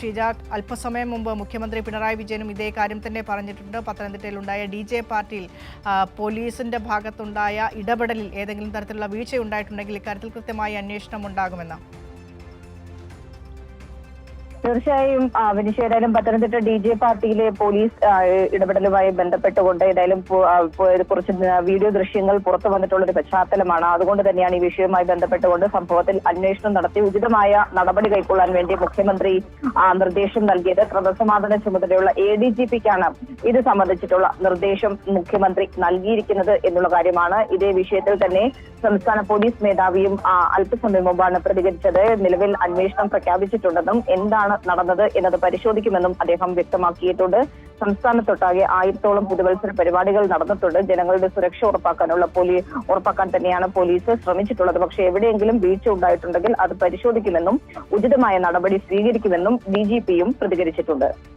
ഷീജ അല്പസമയം മുമ്പ് മുഖ്യമന്ത്രി പിണറായി വിജയനും ഇതേ കാര്യം തന്നെ പറഞ്ഞിട്ടുണ്ട്. പത്തനംതിട്ടയിലുണ്ടായ ഡി ജെ പാർട്ടിയിൽ പോലീസിന്റെ ഭാഗത്തുണ്ടായ ഇടപെടലിൽ ഏതെങ്കിലും തരത്തിലുള്ള വീഴ്ച ഉണ്ടായിട്ടുണ്ടെങ്കിൽ ഇക്കാര്യത്തിൽ കൃത്യമായി അന്വേഷണം ഉണ്ടാകുമെന്ന്. തീർച്ചയായും വിനിഷ ഏതായാലും പത്തനംതിട്ട ഡി ജെ പാർട്ടിയിലെ പോലീസ് ഇടപെടലുമായി ബന്ധപ്പെട്ടുകൊണ്ട് ഏതായാലും കുറച്ച് വീഡിയോ ദൃശ്യങ്ങൾ പുറത്തു വന്നിട്ടുള്ള ഒരു പശ്ചാത്തലമാണ്. അതുകൊണ്ട് തന്നെയാണ് ഈ വിഷയവുമായി ബന്ധപ്പെട്ടുകൊണ്ട് സംഭവത്തിൽ അന്വേഷണം നടത്തി ഉചിതമായ നടപടി കൈക്കൊള്ളാൻ വേണ്ടി മുഖ്യമന്ത്രി നിർദ്ദേശം നൽകിയത്. ക്രമസമാധാന ചുമതലയുള്ള എ ഡി ജി പിക്കാണ് ഇത് സംബന്ധിച്ചിട്ടുള്ള നിർദ്ദേശം മുഖ്യമന്ത്രി നൽകിയിരിക്കുന്നത് എന്നുള്ള കാര്യമാണ്. ഇതേ വിഷയത്തിൽ തന്നെ സംസ്ഥാന പോലീസ് മേധാവിയും അല്പസമയം മുമ്പാണ് പ്രതികരിച്ചത്. നിലവിൽ അന്വേഷണം പ്രഖ്യാപിച്ചിട്ടുണ്ടെന്നും എന്താണ് നടന്നത് എന്നത് പരിശോധിക്കുമെന്നും അദ്ദേഹം വ്യക്തമാക്കിയിട്ടുണ്ട്. സംസ്ഥാനത്തൊട്ടാകെ ആയിരത്തോളം പുതുവത്സര പരിപാടികൾ നടന്നിട്ടുണ്ട്. ജനങ്ങളുടെ സുരക്ഷ ഉറപ്പാക്കാനുള്ള പോലീസ് ഉറപ്പാക്കാൻ തന്നെയാണ് പോലീസ് ശ്രമിച്ചിട്ടുള്ളത്. പക്ഷേ എവിടെയെങ്കിലും വീഴ്ച ഉണ്ടായിട്ടുണ്ടെങ്കിൽ അത് പരിശോധിക്കുമെന്നും ഉചിതമായ നടപടി സ്വീകരിക്കുമെന്നും ഡി പ്രതികരിച്ചിട്ടുണ്ട്.